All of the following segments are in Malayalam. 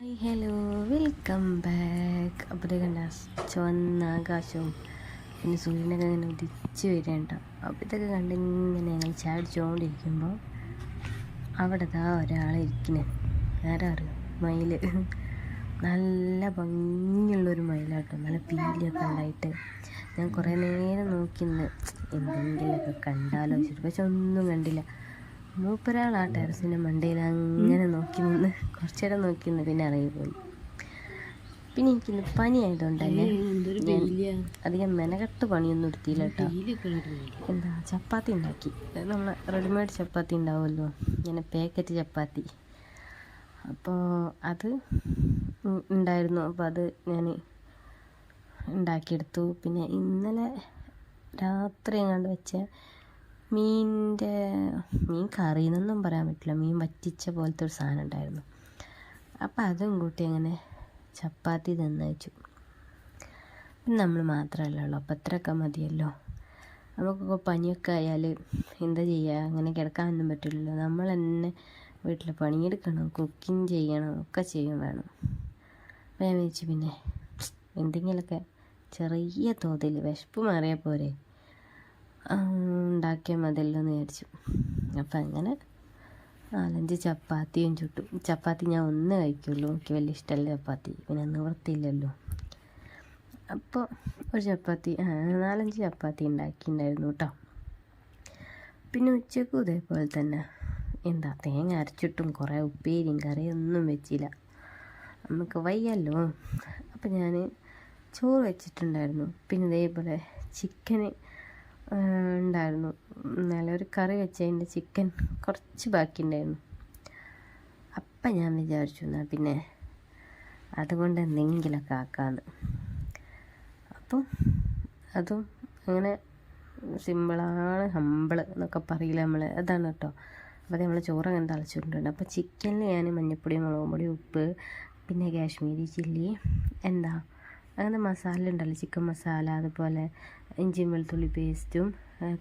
ഹായ് ഹലോ വെൽക്കം ബാക്ക് അപ്പോൾ കണ്ട ചുവന്ന ആകാശവും പിന്നെ സൂര്യനൊക്കെ ഇങ്ങനെ ഉദിച്ച് വരേണ്ട അപ്പോൾ ഇതൊക്കെ കണ്ട് ഇങ്ങനെ ഞങ്ങൾ ചാടിച്ചുകൊണ്ടിരിക്കുമ്പോൾ അവിടെ ദാ ഒരാൾ ഇരിക്കുന്നത് ആരാ അറിയോ? മയിൽ നല്ല ഭംഗിയുള്ളൊരു മയിലാട്ടോ. നല്ല പീലിയൊക്കെ ഉണ്ടായിട്ട്. ഞാൻ കുറേ നേരം നോക്കി നിന്ന് എന്തെങ്കിലുമൊക്കെ കണ്ടാലോ വെച്ചിട്ട് പക്ഷെ ഒന്നും കണ്ടില്ല. മൂപ്പരാൾ ടെറസിന്റെ മണ്ടയിൽ അങ്ങനെ കുറച്ചു നേരം നോക്കി നിന്ന് പിന്നെ ഇറങ്ങി പോയി. പിന്നെ എനിക്കിന്ന് പനി ആയതുകൊണ്ട് തന്നെ ഞാൻ അധികം മെനകെട്ട് പണിയൊന്നും എടുത്തില്ല കേട്ടോ. എന്താ ചപ്പാത്തി ഉണ്ടാക്കി. നമ്മൾ റെഡിമെയ്ഡ് ചപ്പാത്തി ഉണ്ടാവുമല്ലോ. ഇങ്ങനെ പാക്കറ്റ് ചപ്പാത്തി. അപ്പോൾ അത് ഉണ്ടായിരുന്നു. അപ്പോൾ അത് ഞാൻ ഉണ്ടാക്കിയെടുത്തു. പിന്നെ ഇന്നലെ രാത്രി എങ്ങാണ്ട് വെച്ച മീനിന്റെ മീൻ കറിയെന്നൊന്നും പറയാൻ പറ്റില്ല. മീൻ വറ്റിച്ച പോലത്തെ ഒരു സാധനം ഉണ്ടായിരുന്നു. അപ്പോൾ അതും കൂട്ടി അങ്ങനെ ചപ്പാത്തി തന്നയച്ചു നമ്മൾ മാത്രമല്ലല്ലോ അപ്പോൾ അത്രയൊക്കെ മതിയല്ലോ. നമുക്കൊക്കെ പനിയൊക്കെ ആയാൽ എന്താ ചെയ്യുക അങ്ങനെ കിടക്കാനൊന്നും പറ്റില്ലല്ലോ. നമ്മൾ തന്നെ വീട്ടിൽ പണിയെടുക്കണം കുക്കിംഗ് ചെയ്യണം ഒക്കെ ചെയ്യും വേണം. അപ്പം ഞാൻ വിചാരിച്ചു പിന്നെ എന്തെങ്കിലുമൊക്കെ ചെറിയ തോതിൽ വിശപ്പ് മാറിയാൽ പോരെ. ഉണ്ടാക്കിയാൽ മതിയല്ലോ എന്ന് വിചാരിച്ചു. അപ്പം അങ്ങനെ നാലഞ്ച് ചപ്പാത്തിയും ചുട്ടു. ചപ്പാത്തി ഞാൻ ഒന്ന് കഴിക്കുള്ളൂ. എനിക്ക് വലിയ ഇഷ്ടമല്ല ചപ്പാത്തി. പിന്നെ നിവൃത്തിയില്ലല്ലോ അപ്പോൾ ഒരു ചപ്പാത്തി നാലഞ്ച് ചപ്പാത്തി ഉണ്ടാക്കിയിട്ടുണ്ടായിരുന്നു കേട്ടോ പിന്നെ ഉച്ചയ്ക്ക് ഇതേപോലെ തന്നെ എന്താ തേങ്ങ അരച്ചിട്ടും കുറേ ഉപ്പേരിയും കറിയൊന്നും വെച്ചില്ല. നമുക്ക് വയ്യല്ലോ. അപ്പം ഞാൻ ചോറ് വെച്ചിട്ടുണ്ടായിരുന്നു. പിന്നെ ഇതേപോലെ ചിക്കന് ഉണ്ടായിരുന്നു. നല്ല ഒരു കറി വെച്ചതിന്റെ ചിക്കൻ കുറച്ച് ബാക്കി ഉണ്ടായിരുന്നു അപ്പം ഞാൻ വിചാരിച്ചു എന്നാൽ പിന്നെ അതുകൊണ്ട് എന്തെങ്കിലുമൊക്കെ ആക്കാമെന്ന്. അപ്പം അതും അങ്ങനെ സിമ്പിളാണ് ഹമ്പിൾ എന്നൊക്കെ പറയില്ല നമ്മൾ അതാണ് കേട്ടോ. അപ്പോൾ നമ്മൾ ചോറ് അങ്ങനെ തളച്ചിട്ടുണ്ട്. അപ്പോൾ ചിക്കനിൽ ഞാൻ മഞ്ഞപ്പൊടി മുളക് പൊടി ഉപ്പ് പിന്നെ കാശ്മീരി ചില്ലി എന്താ അങ്ങനെ മസാല ഉണ്ടല്ലോ ചിക്കൻ മസാല അതുപോലെ ഇഞ്ചിയും വെളുത്തുള്ളി പേസ്റ്റും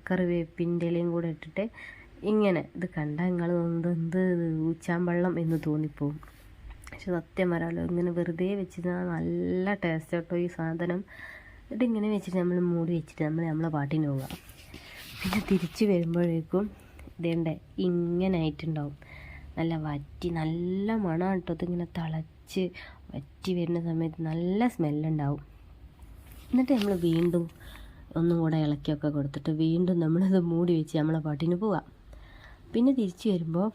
കറിവേപ്പിന്റെ ഇലയും കൂടെ ഇട്ടിട്ട് ഇങ്ങനെ ഇത് കണ്ടാൽ നിങ്ങൾ എന്ത് എന്ത് ഊച്ചാമ്പള്ളം എന്ന് തോന്നിപ്പോവും. പക്ഷെ സത്യം പറയാമല്ലോ ഇങ്ങനെ വെറുതെ വെച്ചിരുന്നാൽ നല്ല ടേസ്റ്റ് കേട്ടോ ഈ സാധനം. ഇതിങ്ങനെ വെച്ചിട്ട് നമ്മൾ മൂടി വെച്ചിട്ട് നമ്മൾ നമ്മളെ പാട്ടിന് പോവുക. പിന്നെ തിരിച്ച് വരുമ്പോഴേക്കും ഇതേണ്ട ഇങ്ങനെ ആയിട്ടുണ്ടാവും. നല്ല വറ്റി നല്ല മണം കേട്ടോ ഇതിങ്ങനെ തിളച്ച് വറ്റി വരുന്ന സമയത്ത് നല്ല സ്മെല്ലുണ്ടാവും. എന്നിട്ട് നമ്മൾ വീണ്ടും ഒന്നും കൂടെ ഇളക്കിയൊക്കെ കൊടുത്തിട്ട് വീണ്ടും നമ്മളത് മൂടി വെച്ച് നമ്മളെ പാട്ടിന് പോവാം. പിന്നെ തിരിച്ച് വരുമ്പോൾ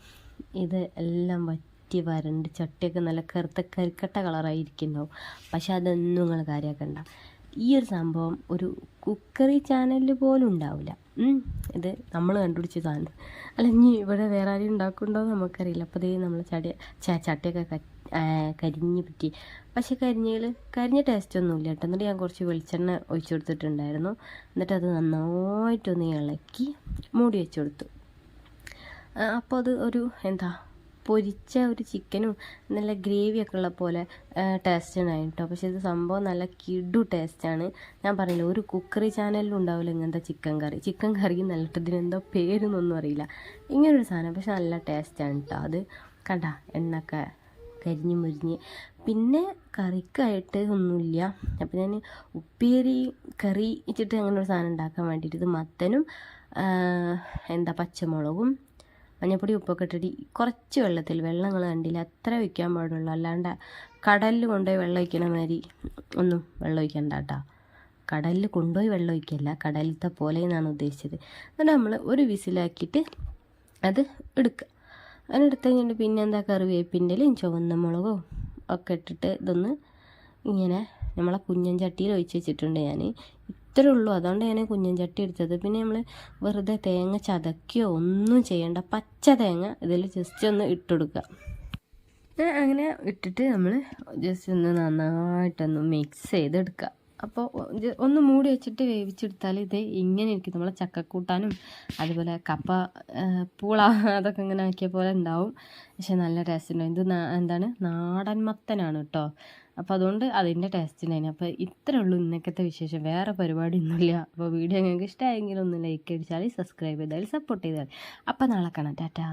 ഇത് എല്ലാം വറ്റി വരണ്ട് ചട്ടിയൊക്കെ നല്ല കറുത്ത കരിക്കട്ട കളറായിരിക്കുന്നുണ്ടാവും. പക്ഷെ അതൊന്നും നിങ്ങൾ കാര്യമാക്കണ്ട ഈ ഒരു സംഭവം ഒരു കുക്കറി ചാനലിൽ പോലും ഉണ്ടാവില്ല ഇത് നമ്മൾ കണ്ടുപിടിച്ച സാധനം അല്ലെങ്കിൽ ഇവിടെ വേറെ ആരും ഉണ്ടാക്കുന്നുണ്ടോ എന്ന് നമുക്കറിയില്ല. അപ്പോൾ ഇതേ നമ്മൾ ചടി ചട്ടിയൊക്കെ കരിഞ്ഞ് പറ്റി. പക്ഷേ കരിഞ്ഞതിൽ കരിഞ്ഞ ടേസ്റ്റ് ഒന്നുമില്ല കേട്ടോ. എന്നിട്ട് ഞാൻ കുറച്ച് വെളിച്ചെണ്ണ ഒഴിച്ചു കൊടുത്തിട്ടുണ്ടായിരുന്നു. എന്നിട്ട് അത് നന്നായിട്ടൊന്ന് ഇളക്കി മൂടി വെച്ച് കൊടുത്തു. അപ്പോൾ അത് ഒരു എന്താ പൊരിച്ച ഒരു ചിക്കനും നല്ല ഗ്രേവിയൊക്കെ ഉള്ള പോലെ ടേസ്റ്റ് ഉണ്ടായി കേട്ടോ. പക്ഷേ ഇത് സംഭവം നല്ല കിഡു ടേസ്റ്റാണ് ഞാൻ പറഞ്ഞില്ല ഒരു കുക്കറി ചാനലിലും ഉണ്ടാവില്ല ഇങ്ങനത്തെ ചിക്കൻ കറി. ചിക്കൻ കറി നല്ലിട്ട് ഇതിനെന്തോ പേരൊന്നും അറിയില്ല. ഇങ്ങനൊരു സാധനം പക്ഷെ നല്ല ടേസ്റ്റാണ് കേട്ടോ. അത് കണ്ട എണ്ണൊക്കെ കരിഞ്ഞ് മുരിഞ്ഞ് പിന്നെ കറിക്കായിട്ട് ഒന്നുമില്ല. അപ്പോൾ ഞാൻ ഉപ്പേരി കറി വെച്ചിട്ട് അങ്ങനെ ഒരു സാധനം ഉണ്ടാക്കാൻ വേണ്ടിയിട്ട് ഇത് മത്തനും എന്താ പച്ചമുളകും മഞ്ഞപ്പൊടി ഉപ്പൊക്കെ ഇട്ടിട്ട് കുറച്ച് വെള്ളത്തിൽ വെള്ളങ്ങൾ കണ്ടില്ല അത്ര ഒഴിക്കാൻ പാടുള്ളൂ. അല്ലാണ്ട് കടലിൽ കൊണ്ടുപോയി വെള്ളം ഒഴിക്കണ മാതിരി ഒന്നും വെള്ളം ഒഴിക്കണ്ട കേട്ടോ. കടലിൽ കൊണ്ടുപോയി വെള്ളം ഒഴിക്കല്ല കടലത്തെ പോലെ എന്നാണ് ഉദ്ദേശിച്ചത്. എന്നിട്ട് നമ്മൾ ഒരു വിസിലാക്കിയിട്ട് അത് എടുക്കുക അതിനെടുത്ത് കഴിഞ്ഞിട്ട് പിന്നെ എന്താ കറിവേപ്പിന്റെ ചുവന്ന മുളകോ ഒക്കെ ഇട്ടിട്ട് ഇതൊന്ന് ഇങ്ങനെ നമ്മളെ കുഞ്ഞൻ ചട്ടിയിൽ ഒഴിച്ച് വെച്ചിട്ടുണ്ട് ഞാൻ. ഇത്രേ ഉള്ളൂ. അതുകൊണ്ട് ഞാൻ കുഞ്ഞൻ ചട്ടി എടുത്തത്. പിന്നെ നമ്മൾ വെറുതെ തേങ്ങ ചതക്കിയോ ഒന്നും ചെയ്യേണ്ട പച്ച തേങ്ങ ഇതിൽ ജസ്റ്റ് ഒന്ന് ഇട്ടുകൊടുക്കുക. അങ്ങനെ ഇട്ടിട്ട് നമ്മൾ ജസ്റ്റ് ഒന്ന് നന്നായിട്ടൊന്ന് മിക്സ് ചെയ്തെടുക്കുക. അപ്പോൾ ഒന്ന് മൂടി വെച്ചിട്ട് വേവിച്ചെടുത്താൽ ഇത് ഇങ്ങനെ ഇരിക്കും. നമ്മളെ ചക്കക്കൂട്ടാനും അതുപോലെ കപ്പ പൂള അതൊക്കെ ഇങ്ങനെ ആക്കിയ പോലെ ഉണ്ടാവും. പക്ഷെ നല്ല ടേസ്റ്റ് ഇത് എന്താണ്? നാടൻ മത്തനാണ് കേട്ടോ അപ്പോൾ അതുകൊണ്ട് അതിന്റെ ടേസ്റ്റ് ഉണ്ടായിരുന്നു അപ്പോൾ ഇത്രേ ഉള്ളൂ ഇന്നക്കത്തെ വിശേഷം. വേറെ പരിപാടി ഒന്നുമില്ല അപ്പോൾ വീഡിയോ നിങ്ങൾക്ക് ഇഷ്ടമായെങ്കിൽ ഒന്ന് ലൈക്ക് അടിച്ചാൽ സബ്സ്ക്രൈബ് ചെയ്താൽ സപ്പോർട്ട് ചെയ്താൽ അപ്പോൾ നാളെ കാണാം. ടാറ്റാ.